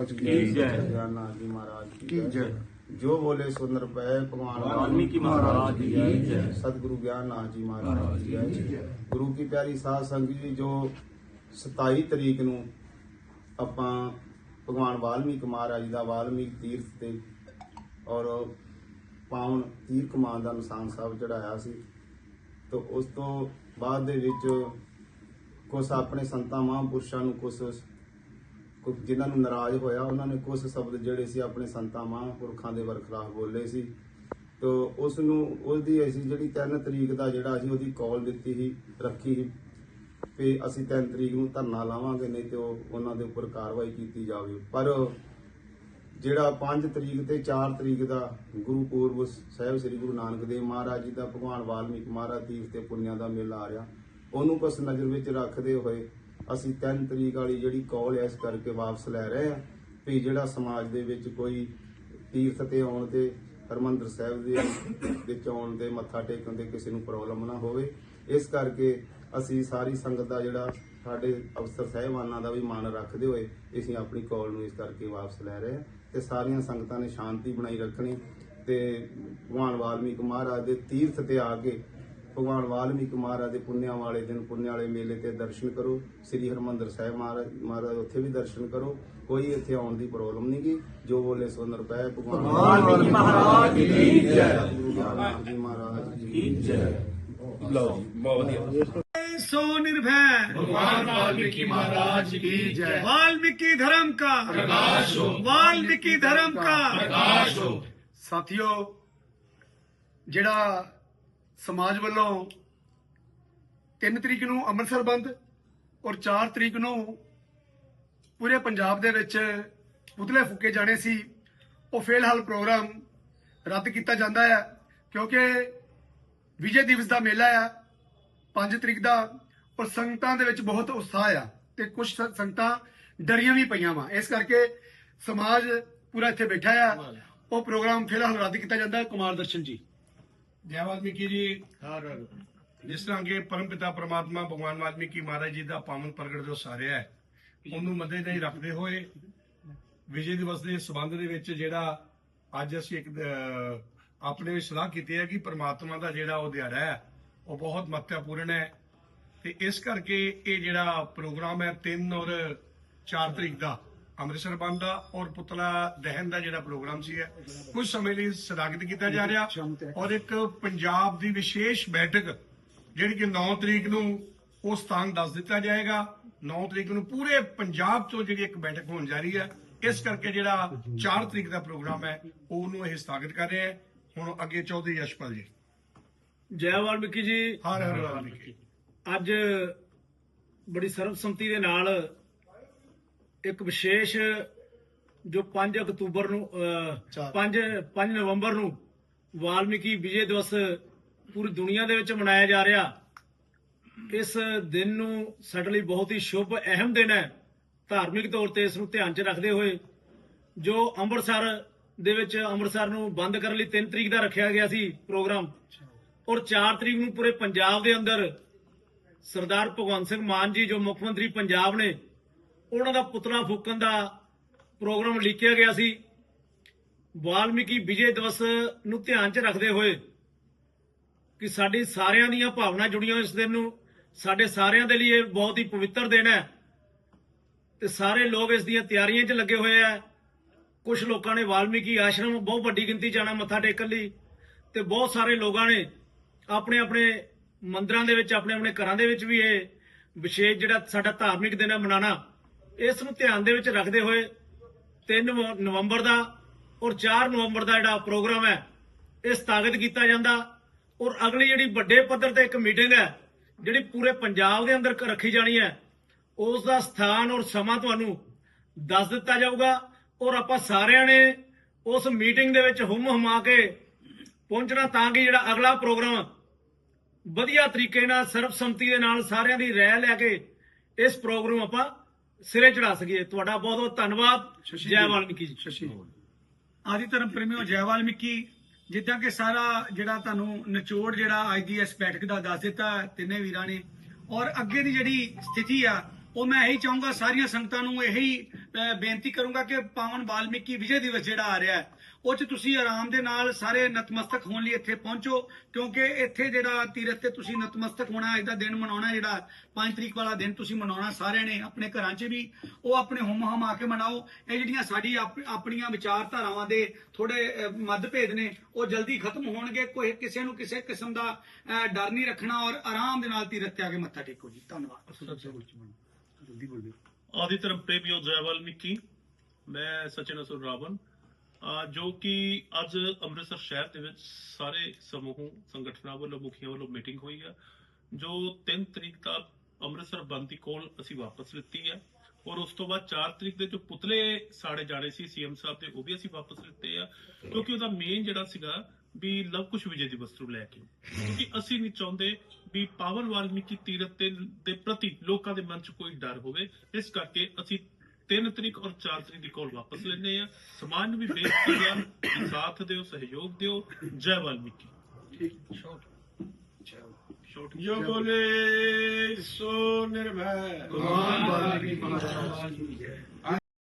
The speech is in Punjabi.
की जय। जगन्नाथ जी महाराज की की जय। जय जो बोले सुन रुपए भगवान वाल्मीकि महाराज की जय सतगुरु ज्ञाननाथ जी महाराज की जय ਗੁਰੂ ਕੀ ਪਿਆਰੀ ਸਾਧ ਸੰਗਤ ਜੀ ਜੋ 27 ਤਰੀਕ ਨੂੰ ਆਪਾਂ ਭਗਵਾਨ ਵਾਲਮੀਕ ਮਹਾਰਾਜ ਦਾ ਵਾਲਮੀਕ ਤੀਰਥ ਤੇ ਔਰ ਪਾਵਨ ਤੀਰ ਕਮਾਨ ਦਾ ਨਿਸ਼ਾਨ ਸਾਹਿਬ ਚੜਾਇਆ ਸੀ ਤੋਂ ਉਸ ਤੋਂ ਬਾਅਦ ਦੇ ਵਿੱਚ ਕੁਝ ਆਪਣੇ ਸੰਤਾਂ ਮਹਾਂਪੁਰਸ਼ਾਂ ਨੂੰ ਕੁਝ ਕੁਝ ਜਿਨ੍ਹਾਂ ਨੂੰ ਨਾਰਾਜ਼ ਹੋਇਆ, ਉਹਨਾਂ ਨੇ ਕੁਝ ਸ਼ਬਦ ਜਿਹੜੇ ਸੀ ਆਪਣੇ ਸੰਤਾਂ ਮਹਾਂਪੁਰਖਾਂ ਦੇ ਵਰਖਲਾਫ ਬੋਲੇ ਸੀ। ਤੋ ਉਸ ਨੂੰ ਉਹਦੀ ਅਸੀਂ ਜਿਹੜੀ 3 ਤਰੀਕ ਦਾ ਜਿਹੜਾ ਅਸੀਂ ਉਹਦੀ ਕਾਲ ਦਿੱਤੀ ਸੀ, ਰੱਖੀ ਸੀ, ਵੀ ਅਸੀਂ 3 ਤਰੀਕ ਨੂੰ ਧਰਨਾ ਲਾਵਾਂਗੇ, ਨਹੀਂ ਤੇ ਉਹ ਉਹਨਾਂ ਦੇ ਉੱਪਰ ਕਾਰਵਾਈ ਕੀਤੀ ਜਾਵੇ। ਪਰ ਜਿਹੜਾ 5 ਤਰੀਕ ਤੇ 4 ਤਰੀਕ ਦਾ ਗੁਰੂ ਪੂਰਬ ਸਾਹਿਬ ਸ੍ਰੀ ਗੁਰੂ ਨਾਨਕ ਦੇਵ ਮਹਾਰਾਜ ਜੀ ਦਾ ਭਗਵਾਨ ਵਾਲਮੀਕ ਮਹਾਰਾਜ ਤੀਰਥ ਤੇ ਪੁੰਨਿਆ ਦਾ ਮੇਲਾ ਆ ਰਿਹਾ, ਉਹਨੂੰ ਬਸ ਨਜ਼ਰ ਵਿੱਚ ਰੱਖਦੇ ਹੋਏ ਅਸੀਂ 3 ਤਰੀਕ ਵਾਲੀ ਜਿਹੜੀ ਕਾਲ ਇਸ ਕਰਕੇ ਵਾਪਸ ਲੈ ਰਹੇ ਹਾਂ ਵੀ ਜਿਹੜਾ ਸਮਾਜ ਦੇ ਵਿੱਚ ਕੋਈ ਤੀਰਥ ਤੇ ਆਉਣ ਤੇ ਹਰਮੰਦਰ ਸਾਹਿਬ ਦੇ ਵਿੱਚ ਆਉਣ ਤੇ ਮੱਥਾ ਟੇਕਣ ਤੇ ਕਿਸੇ ਨੂੰ ਪ੍ਰੋਬਲਮ ਨਾ ਹੋਵੇ, ਇਸ ਕਰਕੇ ਅਸੀਂ ਸਾਰੀ ਸੰਗਤ ਦਾ ਜਿਹੜਾ ਸਾਡੇ ਅਫਸਰ ਸਾਹਿਬਾਨਾਂ ਦਾ ਵੀ ਮਾਨ ਰੱਖਦੇ ਹੋਏ ਅਸੀਂ ਆਪਣੀ ਕਾਲ ਨੂੰ ਇਸ ਕਰਕੇ ਵਾਪਸ ਲੈ ਰਹੇ ਹਾਂ ਤੇ ਸਾਰੀਆਂ ਸੰਗਤਾਂ ਨੇ ਸ਼ਾਂਤੀ ਬਣਾਈ ਰੱਖਣੀ ਤੇ ਭਗਵਾਨ ਵਾਲਮੀਕ ਮਹਾਰਾਜ ਦੇ ਤੀਰਥ ਤੇ ਆ ਕੇ ਭਗਵਾਨ ਵਾਲਮੀਕ ਮਹਾਰਾਜ ਦੇ ਪੁੰਨਿਆਂ ਵਾਲੇ ਦਿਨ ਪੁੰਨਿਆਂ ਵਾਲੇ ਮੇਲੇ ਤੇ ਦਰਸ਼ਨ ਕਰੋ ਸ੍ਰੀ ਹਰਮੰਦਰ ਸਾਹਿਬ ਮਹਾਰਾਜ ਮਹਾਰਾਜ ਉੱਥੇ ਵੀ ਦਰਸ਼ਨ ਕਰੋ ਕੋਈ ਇੱਥੇ ਆਉਣ ਦੀ ਪ੍ਰੋਬਲਮ ਨਹੀਂ ਗੀ ਜੋ ਬੋਲੇ ਸੋ ਰੁਪਏ ਭਗਵਾਨ वाल्मीकि महाराज की जय ਗੁਰੂ ਗ੍ਰੰਥ ਜੀ ਮਹਾਰਾਜ ਜੀ की जय ਲਓ ਜੀ ਬਹੁਤ ਵਧੀਆ सो निर्भय भगवान वाल्मीकि महाराज की जय वाल्मीकि धर्म का प्रकाश हो वाल्मीकि धर्म का प्रकाश हो ਸਾਥੀਓ ਜਿਹੜਾ ਸਮਾਜ ਵੱਲੋਂ 3 ਤਰੀਕ ਨੂੰ ਅੰਮ੍ਰਿਤਸਰ ਬੰਦ ਔਰ 4 ਤਰੀਕ ਨੂੰ ਪੂਰੇ ਪੰਜਾਬ ਦੇ ਵਿੱਚ ਪੁਤਲੇ ਫੁੱਕੇ ਜਾਣੇ ਸੀ। ਉਹ ਫਿਲਹਾਲ ਪ੍ਰੋਗਰਾਮ ਰੱਦ ਕੀਤਾ ਜਾਂਦਾ ਹੈ ਕਿਉਂਕਿ ਵਿਜੇ ਦਿਵਸ ਦਾ ਮੇਲਾ ਆ 5 ਤਰੀਕ ਦਾ ਔਰ ਸੰਗਤਾਂ ਦੇ ਵਿੱਚ ਬਹੁਤ ਉਤਸ਼ਾਹ ਆ ਤੇ ਕੁਝ ਸੰਗਤਾਂ ਡਰੀਆਂ ਵੀ ਪਈਆਂ ਵਾ। ਇਸ ਕਰਕੇ ਸਮਾਜ ਪੂਰਾ ਇੱਥੇ ਬੈਠਾ ਆ। ਉਹ ਪ੍ਰੋਗਰਾਮ ਫਿਲਹਾਲ ਰੱਦ ਕੀਤਾ ਜਾਂਦਾ। ਹੈ ਕੁਮਾਰ ਦਰਸ਼ਨ ਜੀ। ਜੈ ਵਾਲਮੀਕੀ ਜੀ ਜਿਸ ਤਰ੍ਹਾਂ ਕਿ ਪਰਮਪਿਤਾ ਪ੍ਰਮਾਤਮਾ ਭਗਵਾਨ ਵਾਲਮੀਕੀ ਮਹਾਰਾਜ ਜੀ ਦਾ ਪਾਵਨ ਪ੍ਰਗਟ ਦਿਵਸ ਆ ਰਿਹਾ ਹੈ ਉਹਨੂੰ ਮੱਦੇਨਜ਼ਰ ਰੱਖਦੇ ਹੋਏ ਵਿਜੇ ਦਿਵਸ ਦੇ ਸਬੰਧ ਦੇ ਵਿੱਚ ਜਿਹੜਾ ਅੱਜ ਅਸੀਂ ਇੱਕ ਆਪਣੇ ਵਿੱਚ ਸਲਾਹ ਕੀਤੀ ਹੈ ਕਿ ਪ੍ਰਮਾਤਮਾ ਦਾ ਜਿਹੜਾ ਉਹ ਦਿਹਾੜਾ ਹੈ ਉਹ ਬਹੁਤ ਮਹੱਤਵਪੂਰਨ ਹੈ। ਤੇ ਇਸ ਕਰਕੇ ਇਹ ਜਿਹੜਾ ਪ੍ਰੋਗਰਾਮ ਹੈ 3 ਔਰ 4 ਤਰੀਕ ਦਾ ਅੰਮ੍ਰਿਤਸਰ ਬੰਦ ਦਾ ਔਰ ਪੁਤਲਾ ਦਹਨ ਦਾ ਜਿਹੜਾ ਪ੍ਰੋਗਰਾਮ ਸੀ ਹੈ ਕੁਝ ਸਮੇਂ ਲਈ ਸਥਗਿਤ ਕੀਤਾ ਜਾ ਰਿਹਾ। ਔਰ ਇੱਕ ਪੰਜਾਬ ਦੀ ਵਿਸ਼ੇਸ਼ ਬੈਠਕ ਜਿਹੜੀ ਕਿ 9 ਤਰੀਕ ਨੂੰ ਉਹ ਸਥਾਨ ਦੱਸ ਦਿੱਤਾ ਜਾਏਗਾ। 9 ਤਰੀਕ ਨੂੰ ਪੂਰੇ ਪੰਜਾਬ ਤੋਂ ਜਿਹੜੀ ਇੱਕ ਬੈਠਕ ਹੋਣ ਜਾ ਰਹੀ ਹੈ ਇਸ ਕਰਕੇ ਜਿਹੜਾ 4 ਤਰੀਕ ਦਾ ਪ੍ਰੋਗਰਾਮ ਹੈ ਉਹਨੂੰ ਇਹ ਸਥਾਗਿਤ ਕਰ ਰਿਹਾ ਹੈ। ਹੁਣ ਅੱਗੇ ਚੌਧਰੀ ਯਸ਼ਪਾਲ ਜੀ। ਜੈ ਵਾਲਮੀਕੀ ਜੀ। ਹਰ ਹਰ ਵਾਲਮੀਕੀ। ਅੱਜ ਬੜੀ ਸਰਬਸੰਮਤੀ ਦੇ ਨਾਲ ਇੱਕ ਵਿਸ਼ੇਸ਼ ਜੋ 5 ਅਕਤੂਬਰ ਨੂੰ 5 5 ਨਵੰਬਰ ਨੂੰ ਵਾਲਮੀਕੀ ਵਿਜੇ ਦਿਵਸ ਪੂਰੀ ਦੁਨੀਆ ਦੇ ਵਿੱਚ ਮਨਾਇਆ ਜਾ ਰਿਹਾ। ਇਸ ਦਿਨ ਨੂੰ ਸਾਡੇ ਲਈ ਬਹੁਤ ਹੀ ਸ਼ੁਭ ਅਹਿਮ ਦਿਨ ਹੈ। ਧਾਰਮਿਕ ਤੌਰ ਤੇ ਇਸ ਨੂੰ ਧਿਆਨ 'ਚ ਰੱਖਦੇ ਹੋਏ ਜੋ ਅੰਮ੍ਰਿਤਸਰ ਦੇ ਵਿੱਚ ਅੰਮ੍ਰਿਤਸਰ ਨੂੰ ਬੰਦ ਕਰਨ ਲਈ 3 ਤਰੀਕ ਦਾ ਰੱਖਿਆ ਗਿਆ ਸੀ ਪ੍ਰੋਗਰਾਮ ਔਰ 4 ਤਰੀਕ ਨੂੰ ਪੂਰੇ ਪੰਜਾਬ ਦੇ ਅੰਦਰ ਸਰਦਾਰ ਭਗਵੰਤ ਸਿੰਘ ਮਾਨ ਜੀ ਜੋ ਮੁੱਖ ਮੰਤਰੀ ਪੰਜਾਬ ਨੇ ਉਹਨਾਂ ਦਾ ਪੁਤਲਾ ਫੂਕਣ ਦਾ ਪ੍ਰੋਗਰਾਮ ਲਿਖਿਆ ਗਿਆ ਸੀ। ਵਾਲਮੀਕੀ ਵਿਜੇ ਦਿਵਸ ਨੂੰ ਧਿਆਨ 'ਚ ਰੱਖਦੇ ਹੋਏ ਕਿ ਸਾਡੀ ਸਾਰਿਆਂ ਦੀਆਂ ਭਾਵਨਾ ਜੁੜੀਆਂ ਇਸ ਦਿਨ ਨੂੰ। ਸਾਡੇ ਸਾਰਿਆਂ ਦੇ ਲਈ ਇਹ ਬਹੁਤ ਹੀ ਪਵਿੱਤਰ ਦਿਨ ਹੈ। ਤੇ ਸਾਰੇ ਲੋਕ ਇਸ ਦੀਆਂ ਤਿਆਰੀਆਂ 'ਚ ਲੱਗੇ ਹੋਏ ਆ। ਕੁਝ ਲੋਕਾਂ ਨੇ ਵਾਲਮੀਕੀ ਆਸ਼ਰਮ ਬਹੁਤ ਵੱਡੀ ਗਿਣਤੀ ਜਾਣਾ ਮੱਥਾ ਟੇਕਣ ਲਈ ਤੇ ਬਹੁਤ ਸਾਰੇ ਲੋਕਾਂ ਨੇ ਆਪਣੇ ਆਪਣੇ ਮੰਦਰਾਂ ਦੇ ਵਿੱਚ, ਆਪਣੇ ਆਪਣੇ ਘਰਾਂ ਦੇ ਵਿੱਚ ਵੀ ਇਹ ਵਿਸ਼ੇਸ਼ ਜਿਹੜਾ ਸਾਡਾ ਧਾਰਮਿਕ ਦਿਨ ਹੈ ਮਨਾਣਾ ਇਸ ਨੂੰ ਧਿਆਨ ਦੇ ਵਿੱਚ ਰੱਖਦੇ ਹੋਏ 3 ਨਵੰਬਰ ਦਾ ਔਰ 4 ਨਵੰਬਰ ਦਾ ਜਿਹੜਾ ਪ੍ਰੋਗਰਾਮ ਹੈ, ਇਹ ਸਥਾਗਿਤ ਕੀਤਾ ਜਾਂਦਾ। ਔਰ ਅਗਲੀ ਜਿਹੜੀ ਵੱਡੇ ਪੱਧਰ ਤੇ ਇੱਕ ਮੀਟਿੰਗ ਹੈ, ਜਿਹੜੀ ਪੂਰੇ ਪੰਜਾਬ ਦੇ ਅੰਦਰ ਰੱਖੀ ਜਾਣੀ ਹੈ, ਉਸ ਦਾ ਸਥਾਨ ਔਰ ਸਮਾਂ ਤੁਹਾਨੂੰ ਦੱਸ ਦਿੱਤਾ ਜਾਊਗਾ। ਔਰ ਆਪਾਂ ਸਾਰਿਆਂ ਨੇ ਉਸ ਮੀਟਿੰਗ ਦੇ ਵਿੱਚ ਹੁਮ ਹੁਮਾ ਕੇ ਪਹੁੰਚਣਾ ਤਾਂ ਕਿ ਜਿਹੜਾ ਅਗਲਾ ਪ੍ਰੋਗਰਾਮ ਵਧੀਆ ਤਰੀਕੇ ਨਾਲ ਸਰਬਸੰਮਤੀ ਦੇ ਨਾਲ ਸਾਰਿਆਂ ਦੀ ਰਾਏ ਲੈ ਕੇ ਇਸ ਪ੍ਰੋਗਰਾਮ ਆਪਾਂ ਸਿਰੇ ਚੜਾ ਸਕੀਏ। ਤੁਹਾਡਾ ਬਹੁਤ ਬਹੁਤ ਧੰਨਵਾਦ। ਜੈ। ਵਾਲਮੀਕੀ ਜੀ। ਸ਼ਸ਼ੀ ਆਦਿ ਧਰਮ ਪ੍ਰੇਮੀਓ ਜੈ ਵਾਲਮੀਕੀ ਜਿੱਦਾਂ ਕਿ ਸਾਰਾ ਜਿਹੜਾ ਤੁਹਾਨੂੰ ਨਿਚੋੜ ਜਿਹੜਾ ਅੱਜ ਦੀ ਇਸ ਬੈਠਕ ਦਾ ਦੱਸ ਦਿੱਤਾ ਤਿੰਨੇ ਵੀਰਾਂ ਨੇ। ਔਰ ਅੱਗੇ ਦੀ ਜਿਹੜੀ ਸਥਿਤੀ ਆ ਉਹ ਮੈਂ ਇਹੀ ਚਾਹੂੰਗਾ ਸਾਰੀਆਂ ਸੰਗਤਾਂ ਨੂੰ ਇਹੀ ਅਹ, ਬੇਨਤੀ ਕਰੂੰਗਾ ਕਿ ਪਾਵਨ ਵਾਲਮੀਕੀ ਵਿਜੇ ਦਿਵਸ ਜਿਹੜਾ ਆ ਰਿਹਾ ਹੈ ਉਹ ਚ ਤੁਸੀਂ ਆਰਾਮ ਦੇ ਨਾਲ ਸਾਰੇ ਨਤਮਸਤਕ ਹੋਣ ਲਈ ਇੱਥੇ ਪਹੁੰਚੋ ਕਿਉਂਕਿ ਇੱਥੇ ਜਿਹੜਾ ਤੀਰਥ ਤੇ ਤੁਸੀਂ ਨਤਮਸਤਕ ਹੋਣਾ ਇਹਦਾ ਦਿਨ ਮਨਾਉਣਾ ਜਿਹੜਾ 5 ਤਰੀਕ ਵਾਲਾ ਦਿਨ ਤੁਸੀਂ ਮਨਾਉਣਾ ਸਾਰਿਆਂ ਨੇ ਆਪਣੇ ਘਰਾਂ 'ਚ ਵੀ ਉਹ ਆਪਣੇ ਹੁਮ ਹਮ ਆ ਕੇ ਮਨਾਓ। ਇਹ ਜਿਹੜੀਆਂ ਸਾਡੀ ਆਪ- ਆਪਣੀਆਂ ਵਿਚਾਰਧਾਰਾਵਾਂ ਦੇ ਥੋੜੇ ਮਤਭੇਦ ਨੇ ਉਹ ਜਲਦੀ ਖਤਮ ਹੋਣਗੇ। ਕੋਈ ਕਿਸੇ ਨੂੰ ਕਿਸੇ ਕਿਸਮ ਦਾ ਡਰ ਨਹੀਂ ਰੱਖਣਾ ਔਰ ਆਰਾਮ ਦੇ ਨਾਲ ਤੀਰਥ ਤੇ ਆ ਕੇ ਮੱਥਾ ਟੇਕੋ ਜੀ। ਧੰਨਵਾਦ। ਆਦਿ ਧਰਮ ਪ੍ਰੇਮੀਓ ਜੈ ਵਾਲਮੀਕੀ ਮੈਂ ਸਚਿਨ ਅਸੁਰ ਅਹ ਜੋ ਕਿ ਅੱਜ ਅੰਮ੍ਰਿਤਸਰ ਸ਼ਹਿਰ ਦੇ ਵਿੱਚ ਸਾਰੇ ਸਮੂਹ ਸੰਗਠਨਾਂ ਵੱਲੋਂ, ਮੁਖੀਆਂ ਵੱਲੋਂ ਮੀਟਿੰਗ ਹੋਈ ਹੈ ਜੋ 3 ਤਰੀਕ ਤੱਕ ਅੰਮ੍ਰਿਤਸਰ ਬੰਦ ਦੀ ਕੋਲ ਅਸੀਂ ਵਾਪਸ ਲਿੱਤੀ ਹੈ ਔਰ ਉਸ ਤੋਂ ਬਾਅਦ 4 ਤਰੀਕ ਦੇ ਜੋ ਪੁਤਲੇ ਸਾੜੇ ਜਾਣੇ ਸੀ ਸੀਐਮ ਸਾਹਿਬ ਦੇ, ਉਹ ਵੀ ਅਸੀਂ ਵਾਪਸ ਲਿੱਤੇ ਆ। ਕਿਉਂਕਿ ਉਹਦਾ ਮੇਨ ਜਿਹੜਾ ਸੀਗਾ ਵੀ ਲਵ ਕੁਸ਼ ਵਿਜੇ ਦੀ ਵਸਤੂ ਲੈ ਕੇ। ਕਿਉਂਕਿ ਅਸੀਂ ਨਹੀਂ ਚਾਹੁੰਦੇ ਵੀ ਪਾਵਨ ਵਾਲਮੀਕੀ ਤੀਰਥ ਤੇ ਦੇ ਪ੍ਰਤੀ ਲੋਕਾਂ ਦੇ ਮਨ 'ਚ ਕੋਈ ਡਰ ਹੋਵੇ। ਇਸ ਕਰਕੇ ਅਸੀਂ 3 ਤਰੀਕ ਔਰ 4 ਤਰੀਕ ਦੀ ਕੋਲ ਵਾਪਸ ਲੈਂਦੇ ਆ ਸਮਾਜ ਨੂੰ ਵੀ ਬੇਨਤੀ ਆ ਕਿ ਸਾਥ ਦਿਓ ਸਹਿਯੋਗ ਦਿਓ। ਜੈ ਵਾਲਮੀਕੀ। ਸ਼ੋਰਟ ਜੋ ਬੋਲੇ ਸੋ ਨਿਰਭੈ। ਭਗਵਾਨ ਵਾਲਮੀਕੀ ਮਹਾਰਾਜ ਕੀ ਜੈ।